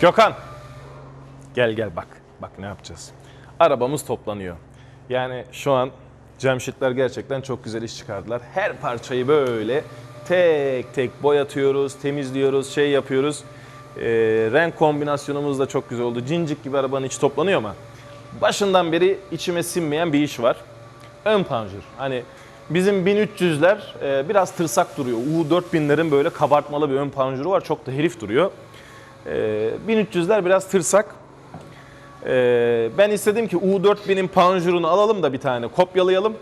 Gökhan. Gel gel bak. Bak ne yapacağız. Arabamız toplanıyor. Yani şu an Cemşitler gerçekten çok güzel iş çıkardılar. Her parçayı böyle tek tek boyatıyoruz, temizliyoruz, şey yapıyoruz. Ee, renk kombinasyonumuz da çok güzel oldu. Cincik gibi arabanın içi toplanıyor ama başından beri içime sinmeyen bir iş var. Ön panjur. Hani bizim 1300'ler e, biraz tırsak duruyor. U4000'lerin böyle kabartmalı bir ön panjuru var. Çok da herif duruyor. Ee, 1300'ler biraz tırsak. Ee, ben istedim ki U4000'in panjurunu alalım da bir tane kopyalayalım.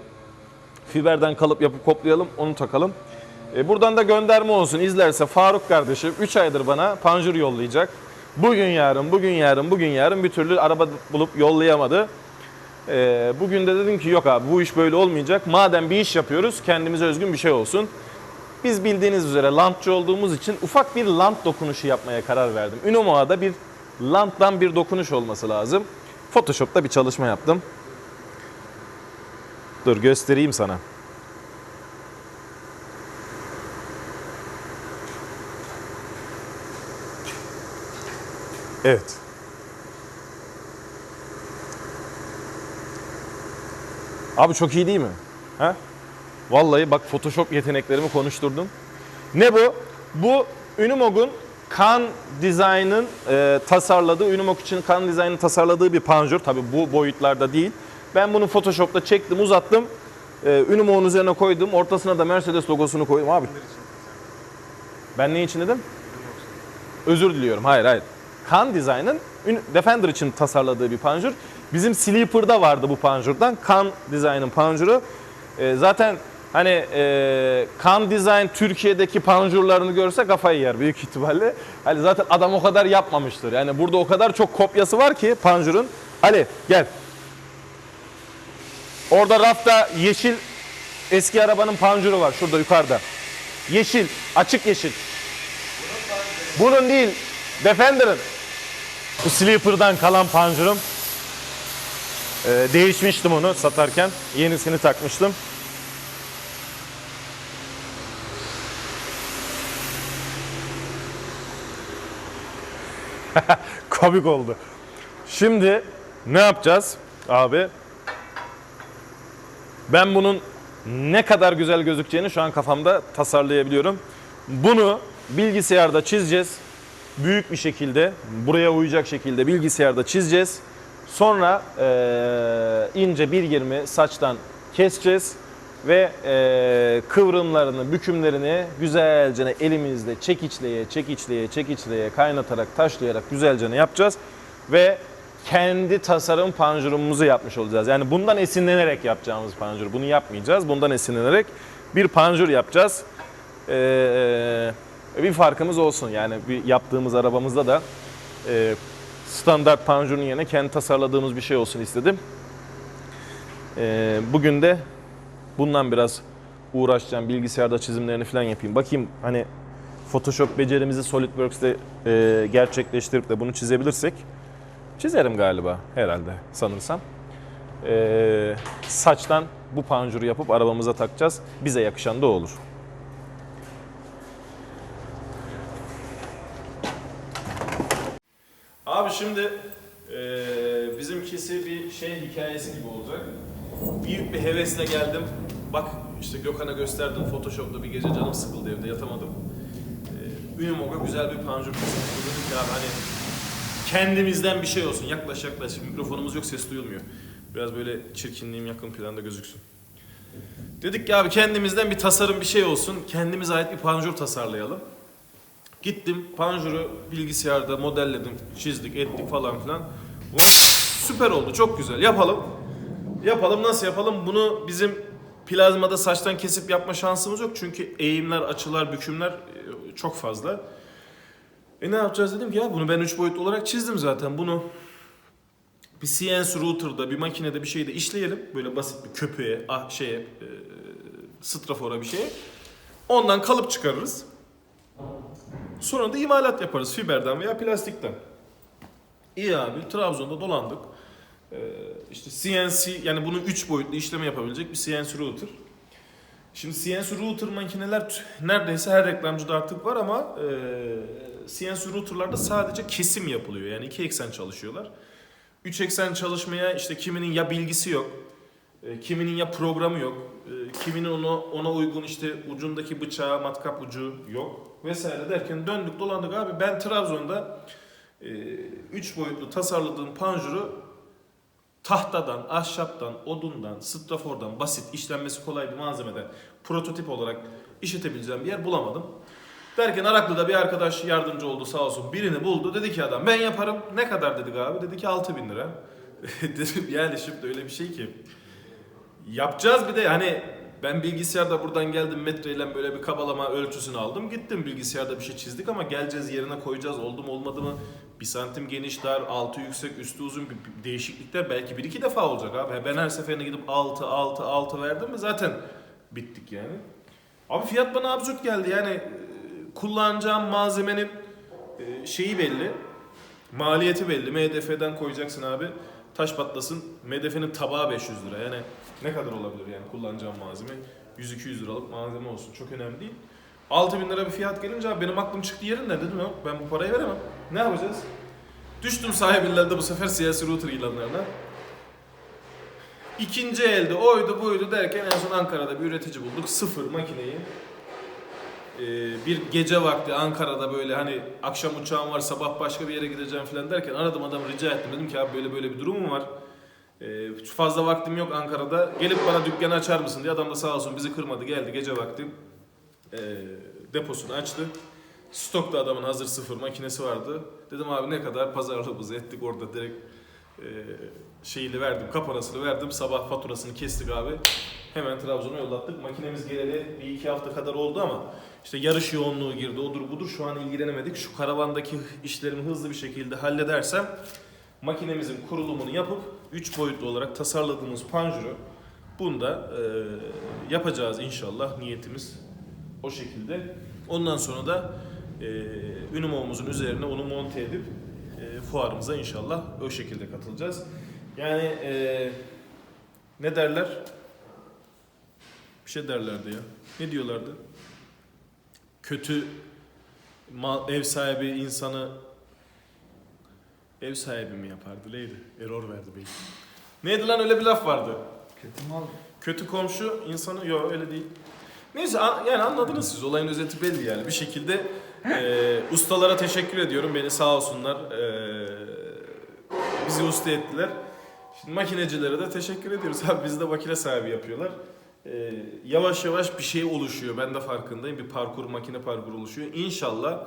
Fiberden kalıp yapıp koplayalım, onu takalım. Ee, buradan da gönderme olsun. İzlerse Faruk kardeşim 3 aydır bana panjur yollayacak. Bugün yarın, bugün yarın, bugün yarın bir türlü araba bulup yollayamadı. Ee, bugün de dedim ki yok abi bu iş böyle olmayacak. Madem bir iş yapıyoruz kendimize özgün bir şey olsun. Biz bildiğiniz üzere lantçı olduğumuz için ufak bir lant dokunuşu yapmaya karar verdim. Ünomoa'da bir lanttan bir dokunuş olması lazım. Photoshop'ta bir çalışma yaptım. Dur göstereyim sana. Evet. Abi çok iyi değil mi? Ha? Vallahi bak Photoshop yeteneklerimi konuşturdum. Ne bu? Bu Unimog'un Kan Design'ın e, tasarladığı, Unimog için Kan Design'ın tasarladığı bir panjur. Tabi bu boyutlarda değil. Ben bunu Photoshop'ta çektim, uzattım. E, Unimog'un üzerine koydum. Ortasına da Mercedes logosunu koydum abi. Ben ne için dedim? Özür diliyorum. Hayır hayır. Kan Design'ın Defender için tasarladığı bir panjur. Bizim Sleeper'da vardı bu panjurdan. Kan Design'ın panjuru. Ee, zaten hani e, Kan Design Türkiye'deki panjurlarını görse kafayı yer büyük ihtimalle. Hani zaten adam o kadar yapmamıştır. Yani burada o kadar çok kopyası var ki panjurun. Ali gel. Orada rafta yeşil eski arabanın panjuru var şurada yukarıda. Yeşil, açık yeşil. Bunun değil, Defender'ın. Bu Sleeper'dan kalan panjurum. Ee, değişmiştim onu satarken. Yenisini takmıştım. Komik oldu. Şimdi ne yapacağız abi? Ben bunun ne kadar güzel gözükeceğini şu an kafamda tasarlayabiliyorum. Bunu bilgisayarda çizeceğiz. Büyük bir şekilde, buraya uyacak şekilde bilgisayarda çizeceğiz. Sonra eee, ince 1.20 saçtan keseceğiz ve eee, kıvrımlarını, bükümlerini güzelce elimizde çekiçleye, çekiçleye, çekiçleye kaynatarak, taşlayarak güzelce yapacağız ve kendi tasarım panjurumuzu yapmış olacağız. Yani bundan esinlenerek yapacağımız panjur. Bunu yapmayacağız. Bundan esinlenerek bir panjur yapacağız. Ee, bir farkımız olsun. Yani bir yaptığımız arabamızda da e, standart panjurun yerine kendi tasarladığımız bir şey olsun istedim. Ee, bugün de bundan biraz uğraşacağım. Bilgisayarda çizimlerini falan yapayım. Bakayım hani Photoshop becerimizi SolidWorks'te e, gerçekleştirip de bunu çizebilirsek çizerim galiba herhalde sanırsam. Ee, saçtan bu panjuru yapıp arabamıza takacağız. Bize yakışan da olur. Abi şimdi eee, bizimkisi bir şey hikayesi gibi olacak. Büyük bir hevesle geldim. Bak işte Gökhan'a gösterdim Photoshop'ta bir gece canım sıkıldı evde yatamadım. Eee Unimog'a güzel bir panjur tasarladım. Dedim ki abi hani kendimizden bir şey olsun. Yaklaş yaklaş. Mikrofonumuz yok ses duyulmuyor. Biraz böyle çirkinliğim yakın planda gözüksün. Dedik ki abi kendimizden bir tasarım bir şey olsun. Kendimize ait bir panjur tasarlayalım. Gittim panjuru bilgisayarda modelledim, çizdik, ettik falan filan. Süper oldu, çok güzel. Yapalım. Yapalım nasıl yapalım? Bunu bizim plazmada saçtan kesip yapma şansımız yok. Çünkü eğimler, açılar, bükümler e, çok fazla. E ne yapacağız dedim ki ya bunu ben 3 boyutlu olarak çizdim zaten. Bunu bir CNC router'da, bir makinede bir şeyde işleyelim. Böyle basit bir köpüğe, ah, şeye, e, strafora bir şeye. Ondan kalıp çıkarırız. Sonra da imalat yaparız fiberden veya plastikten. İyi abi Trabzon'da dolandık. Ee, işte CNC yani bunun 3 boyutlu işleme yapabilecek bir CNC router. Şimdi CNC router makineler neredeyse her reklamcıda artık var ama e, CNC routerlarda sadece kesim yapılıyor. Yani iki eksen çalışıyorlar. Üç eksen çalışmaya işte kiminin ya bilgisi yok, e, kiminin ya programı yok, e, kiminin ona, ona uygun işte ucundaki bıçağı, matkap ucu yok vesaire derken döndük dolandık abi ben Trabzon'da e, üç boyutlu tasarladığım panjuru tahtadan, ahşaptan, odundan, strafordan basit işlenmesi kolay bir malzemeden prototip olarak işletebileceğim bir yer bulamadım. Derken Araklı'da bir arkadaş yardımcı oldu sağ olsun. Birini buldu. Dedi ki adam ben yaparım. Ne kadar dedik abi? Dedi ki 6000 bin lira. Dedim yani şimdi öyle bir şey ki. Yapacağız bir de hani ben bilgisayarda buradan geldim metreyle böyle bir kabalama ölçüsünü aldım. Gittim bilgisayarda bir şey çizdik ama geleceğiz yerine koyacağız oldu mu olmadı mı? Bir santim geniş dar, altı yüksek, üstü uzun bir değişiklikler belki bir iki defa olacak abi. Ben her seferinde gidip 6, 6, 6 verdim mi zaten bittik yani. Abi fiyat bana absürt geldi yani e, kullanacağım malzemenin e, şeyi belli. Maliyeti belli. MDF'den koyacaksın abi. Taş patlasın. MDF'nin tabağı 500 lira. Yani ne kadar olabilir yani kullanacağım malzeme? 100-200 liralık malzeme olsun. Çok önemli değil. 6000 lira bir fiyat gelince abi benim aklım çıktı yerinde dedim yok ben bu parayı veremem. Ne yapacağız? Düştüm sahibillerde bu sefer siyasi router ilanlarına. İkinci elde oydu buydu derken en son Ankara'da bir üretici bulduk. Sıfır makineyi. Ee, bir gece vakti Ankara'da böyle hani akşam uçağım var sabah başka bir yere gideceğim falan derken aradım adamı rica ettim. Dedim ki abi böyle böyle bir durum mu var? Ee, fazla vaktim yok Ankara'da. Gelip bana dükkanı açar mısın diye adam da sağ olsun bizi kırmadı geldi gece vakti. Ee, deposunu açtı. Stokta adamın hazır sıfır makinesi vardı. Dedim abi ne kadar pazarlığımızı ettik orada direkt e, şeyini verdim, kapanasını verdim. Sabah faturasını kestik abi. Hemen Trabzon'a yollattık. Makinemiz geleli bir iki hafta kadar oldu ama işte yarış yoğunluğu girdi, odur budur. Şu an ilgilenemedik. Şu karavandaki işlerimi hızlı bir şekilde halledersem makinemizin kurulumunu yapıp 3 boyutlu olarak tasarladığımız panjuru bunu da e, yapacağız inşallah. Niyetimiz o şekilde. Ondan sonra da e, Ünimoğlu'muzun üzerine onu monte edip e, fuarımıza inşallah o şekilde katılacağız. Yani e, ne derler? Bir şey derlerdi ya. Ne diyorlardı? Kötü mal, ev sahibi insanı ev sahibi mi yapardı? Neydi? Error verdi belki. Neydi lan öyle bir laf vardı. Kötü mal. Kötü komşu insanı yok öyle değil. Neyse an- yani anladınız siz olayın özeti belli yani bir şekilde e, ustalara teşekkür ediyorum beni sağ olsunlar e, bizi usta ettiler. Şimdi makinecilere de teşekkür ediyoruz abi bizi de makine sahibi yapıyorlar. E, yavaş yavaş bir şey oluşuyor ben de farkındayım bir parkur makine parkur oluşuyor. İnşallah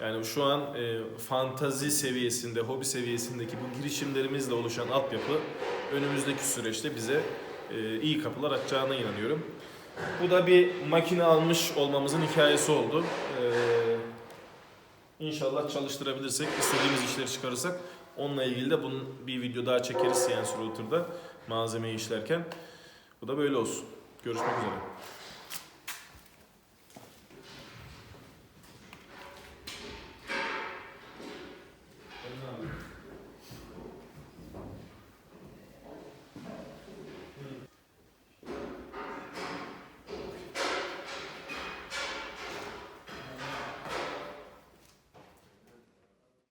yani şu an e, fantazi seviyesinde, hobi seviyesindeki bu girişimlerimizle oluşan altyapı önümüzdeki süreçte bize e, iyi kapılar açacağına inanıyorum. Bu da bir makine almış olmamızın hikayesi oldu. Ee, inşallah çalıştırabilirsek, istediğimiz işleri çıkarırsak onunla ilgili de bunun bir video daha çekeriz CNC Router'da malzemeyi işlerken. Bu da böyle olsun. Görüşmek üzere.